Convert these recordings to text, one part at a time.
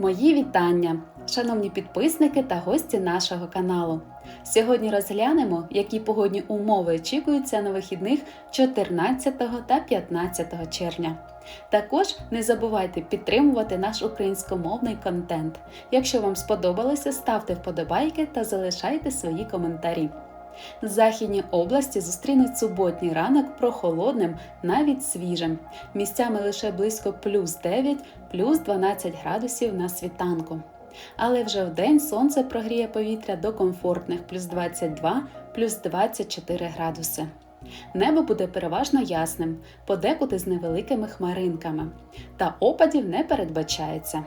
Мої вітання, шановні підписники та гості нашого каналу. Сьогодні розглянемо, які погодні умови очікуються на вихідних 14 та 15 червня. Також не забувайте підтримувати наш українськомовний контент. Якщо вам сподобалося, ставте вподобайки та залишайте свої коментарі. Західні області зустрінуть суботній ранок прохолодним, навіть свіжим. Місцями лише близько плюс 9, плюс 12 градусів на світанку. Але вже вдень сонце прогріє повітря до комфортних плюс 22, плюс 24 градуси. Небо буде переважно ясним, подекуди з невеликими хмаринками, та опадів не передбачається.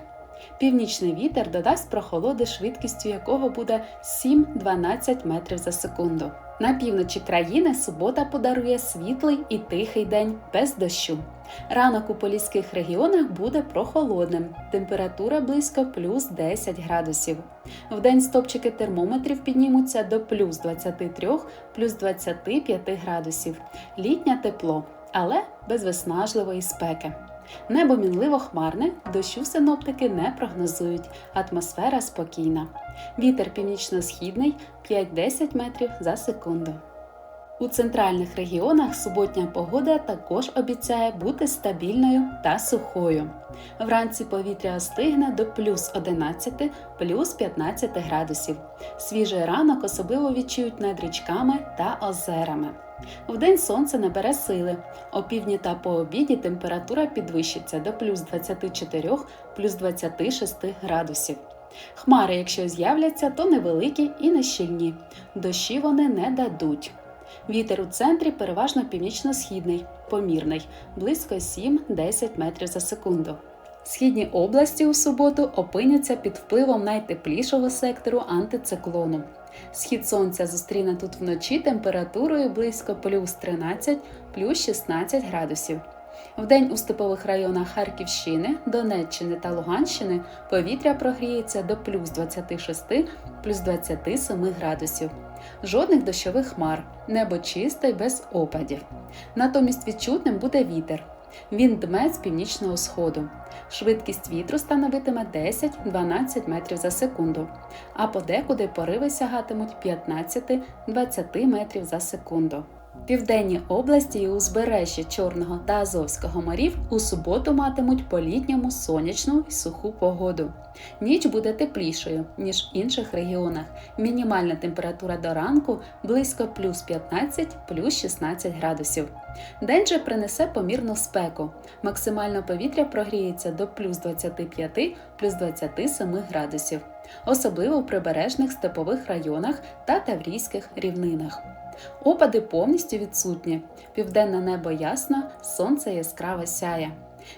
Північний вітер додасть прохолоди, швидкістю якого буде 7-12 метрів за секунду. На півночі країни субота подарує світлий і тихий день без дощу. Ранок у поліських регіонах буде прохолодним, температура близько плюс 10 градусів. Вдень стопчики термометрів піднімуться до плюс 23, плюс 25 градусів. Літнє тепло, але без виснажливої спеки. Небо мінливо хмарне, дощу синоптики не прогнозують, атмосфера спокійна. Вітер північно-східний 5-10 метрів за секунду. У центральних регіонах суботня погода також обіцяє бути стабільною та сухою. Вранці повітря остигне до плюс 11, плюс 15 градусів. Свіжий ранок особливо відчують над річками та озерами. Вдень сонце набере сили. О півдні та по обіді температура підвищиться до плюс 24, плюс 26 градусів. Хмари, якщо з'являться, то невеликі і нещільні. Дощі вони не дадуть. Вітер у центрі переважно північно-східний, помірний, близько 7-10 метрів за секунду. Східні області у суботу опиняться під впливом найтеплішого сектору антициклону. Схід сонця зустріне тут вночі температурою близько плюс 13, плюс 16 градусів. Вдень у степових районах Харківщини, Донеччини та Луганщини повітря прогріється до плюс 26, плюс 27 градусів. Жодних дощових хмар, небо чисте й без опадів. Натомість відчутним буде вітер. Він дме з північного сходу. Швидкість вітру становитиме 10-12 метрів за секунду, а подекуди пориви сягатимуть 15-20 метрів за секунду. Південні області і узбережжя Чорного та Азовського морів у суботу матимуть по літньому сонячну і суху погоду. Ніч буде теплішою, ніж в інших регіонах. Мінімальна температура до ранку близько плюс 15 плюс 16 градусів. День же принесе помірну спеку. Максимально повітря прогріється до плюс 25 плюс 27 градусів, особливо в прибережних степових районах та таврійських рівнинах. Опади повністю відсутні. Південне небо ясно, сонце яскраво сяє.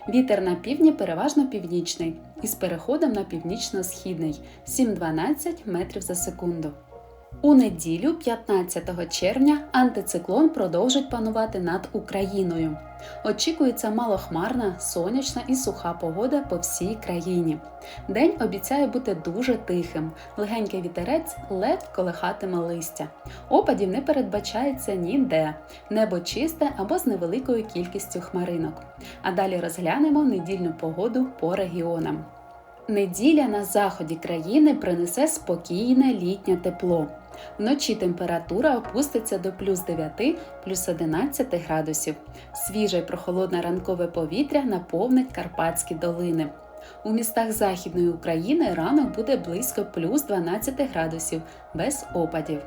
Вітер на півдні переважно північний, із переходом на північно-східний 7-12 метрів за секунду. У неділю, 15 червня, антициклон продовжить панувати над Україною. Очікується малохмарна, сонячна і суха погода по всій країні. День обіцяє бути дуже тихим, легенький вітерець ледь колихатиме листя. Опадів не передбачається ніде, небо чисте або з невеликою кількістю хмаринок. А далі розглянемо недільну погоду по регіонам. Неділя на заході країни принесе спокійне літнє тепло. Вночі температура опуститься до плюс 9, плюс 11 градусів. Свіже й прохолодне ранкове повітря наповнить Карпатські долини. У містах Західної України ранок буде близько плюс 12 градусів без опадів.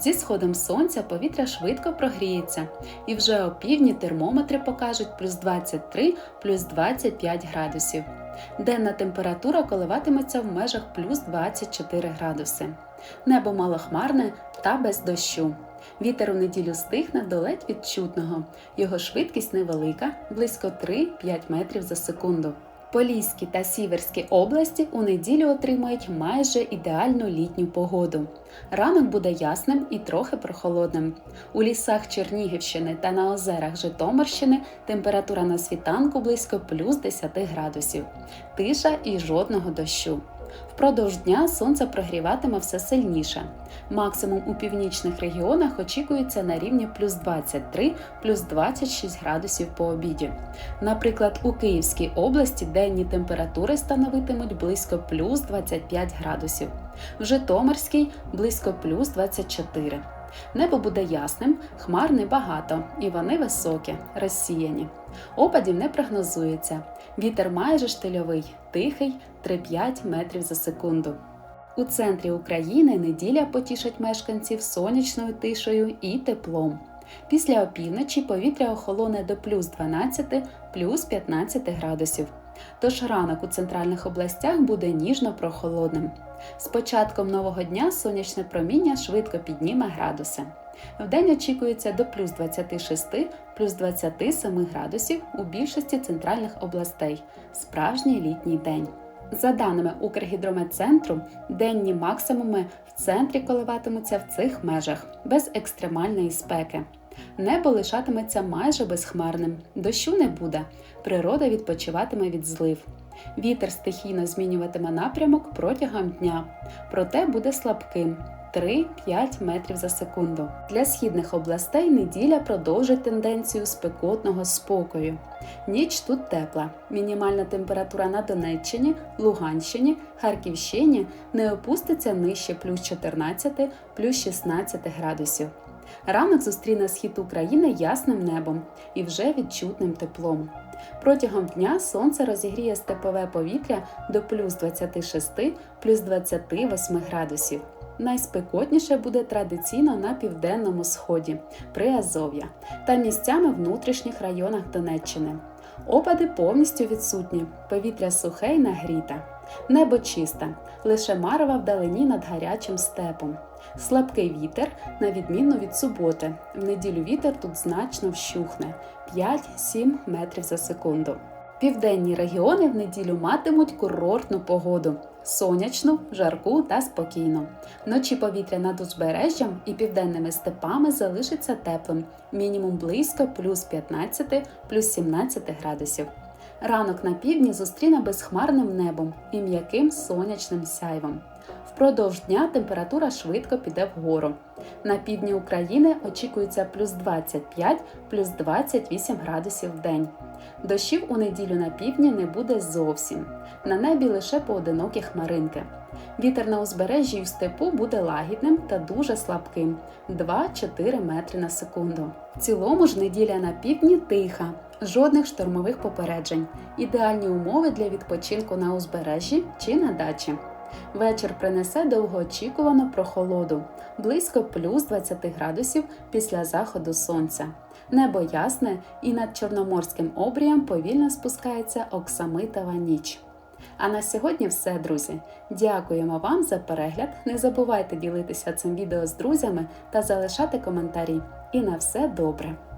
Зі сходом сонця повітря швидко прогріється, і вже опівдні термометри покажуть плюс 23, плюс 25 градусів. Денна температура коливатиметься в межах плюс 24 градуси. Небо малохмарне та без дощу. Вітер у неділю стихне до ледь відчутного. Його швидкість невелика, близько 3-5 метрів за секунду. Поліські та Сіверські області у неділю отримають майже ідеальну літню погоду. Ранок буде ясним і трохи прохолодним. У лісах Чернігівщини та на озерах Житомирщини температура на світанку близько плюс 10 градусів. Тиша і жодного дощу. Впродовж дня сонце прогріватиме все сильніше. Максимум у північних регіонах очікується на рівні плюс 23, плюс 26 градусів по обіді. Наприклад, у Київській області денні температури становитимуть близько плюс 25 градусів, в Житомирській близько плюс 24. Небо буде ясним, хмар небагато, і вони високі, розсіяні. Опадів не прогнозується. Вітер майже штильовий, тихий 3-5 метрів за секунду. У центрі України неділя потішить мешканців сонячною тишею і теплом. Після опівночі повітря охолоне до плюс 12, плюс 15 градусів. Тож ранок у центральних областях буде ніжно прохолодним. З початком нового дня сонячне проміння швидко підніме градуси. Вдень очікується до плюс 26, плюс 27 градусів у більшості центральних областей. Справжній літній день. За даними Укргідрометцентру, денні максимуми в центрі коливатимуться в цих межах без екстремальної спеки. Небо лишатиметься майже безхмарним, дощу не буде, природа відпочиватиме від злив. Вітер стихійно змінюватиме напрямок протягом дня, проте буде слабким 3-5 метрів за секунду. Для східних областей неділя продовжить тенденцію спекотного спокою. Ніч тут тепла. Мінімальна температура на Донеччині, Луганщині, Харківщині не опуститься нижче плюс 14, плюс 16 градусів. Ранок зустріне схід України ясним небом і вже відчутним теплом. Протягом дня сонце розігріє степове повітря до плюс 26, плюс 28 градусів. Найспекотніше буде традиційно на південному сході, при Азов'я та місцями внутрішніх районах Донеччини. Опади повністю відсутні, повітря сухе й нагріте. Небо чисте, лише марова вдалині над гарячим степом. Слабкий вітер, на відміну від суботи. В неділю вітер тут значно вщухне 5-7 метрів за секунду. Південні регіони в неділю матимуть курортну погоду сонячну, жарку та спокійно. Вночі повітря над узбережжям і південними степами залишиться теплим, мінімум близько плюс 15 плюс 17 градусів. Ранок на півдні зустріне безхмарним небом і м'яким сонячним сяйвом. Впродовж дня температура швидко піде вгору. На півдні України очікується плюс 25 плюс 28 градусів в день. Дощів у неділю на півдні не буде зовсім. На небі лише поодинокі хмаринки. Вітер на узбережжі і в степу буде лагідним та дуже слабким 2-4 метри на секунду. В цілому ж неділя на півдні тиха, жодних штормових попереджень, ідеальні умови для відпочинку на узбережжі чи на дачі. Вечір принесе довгоочікувану прохолоду, близько плюс 20 градусів після заходу сонця. Небо ясне і над Чорноморським обрієм повільно спускається оксамитова ніч. А на сьогодні все, друзі. Дякуємо вам за перегляд. Не забувайте ділитися цим відео з друзями та залишати коментарі. І на все добре!